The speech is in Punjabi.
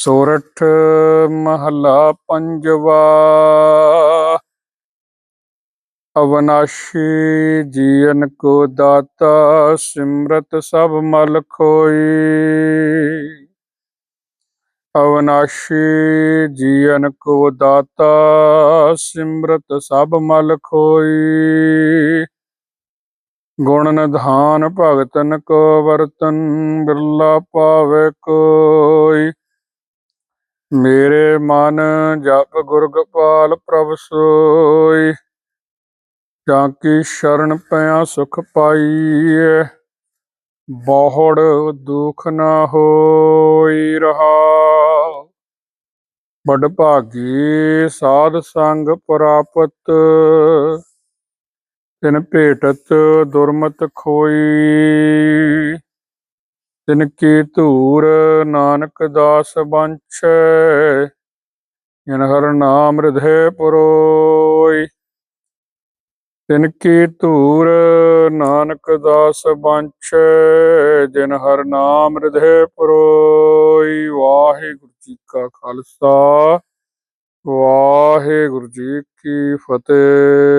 ਸੋਰਠ ਮਹਲਾ ਪੰਜਵਾ। ਅਵਨਾਸ਼ੀ ਜੀਵਨ ਕੋ ਦਾਤਾ, ਸਿਮਰਤ ਸਭ ਮਲ ਖੋਈ। ਅਵਨਾਸ਼ੀ ਜੀਵਨ ਕੋ ਦਾਤਾ, ਸਿਮਰਤ ਸਭ ਮਲ ਖੋਈ। ਗੁਣ ਨਿਧਾਨ ਭਗਤਨ ਕੋ ਵਰਤਨ, ਬਿਰਲਾ ਪਾਵੇ ਕੋਈ। ਮੇਰੇ ਮਨ ਜਪ ਗੁਰ ਗੋਪਾਲ ਪ੍ਰਭ ਸੋਈ, ਜਾਂ ਕੀ ਸ਼ਰਨ ਪਿਆ ਸੁਖ ਪਾਈਐ? ਬਹੁੜ ਦੁਖ ਨਾ ਹੋਈ ਰਹਾ। ਬੜ ਭਾਗੀ ਸਾਧ ਸੰਗ ਪ੍ਰਾਪਤ, ਤਿਨ ਭੇਟਤ ਦੁਰਮਤ ਖੋਈ। ਤਿਨ ਕੀ ਧੂਰ ਨਾਨਕ ਦਾਸ ਬੰਛੈ, ਜਿਨ ਹਰ ਨਾਮ ਹਿਰਦੈ ਪੁਰੋਈ। ਤਿਨ ਕੀ ਧੂਰ ਨਾਨਕ ਦਾਸ ਬੰਛੈ, ਜਿਨ ਹਰ ਨਾਮ ਹਿਰਦੈ ਪੁਰੋਈ। ਵਾਹਿਗੁਰੂ ਜੀ ਕਾ ਖਾਲਸਾ, ਵਾਹਿਗੁਰੂ ਜੀ ਕੀ ਫਤਿਹ।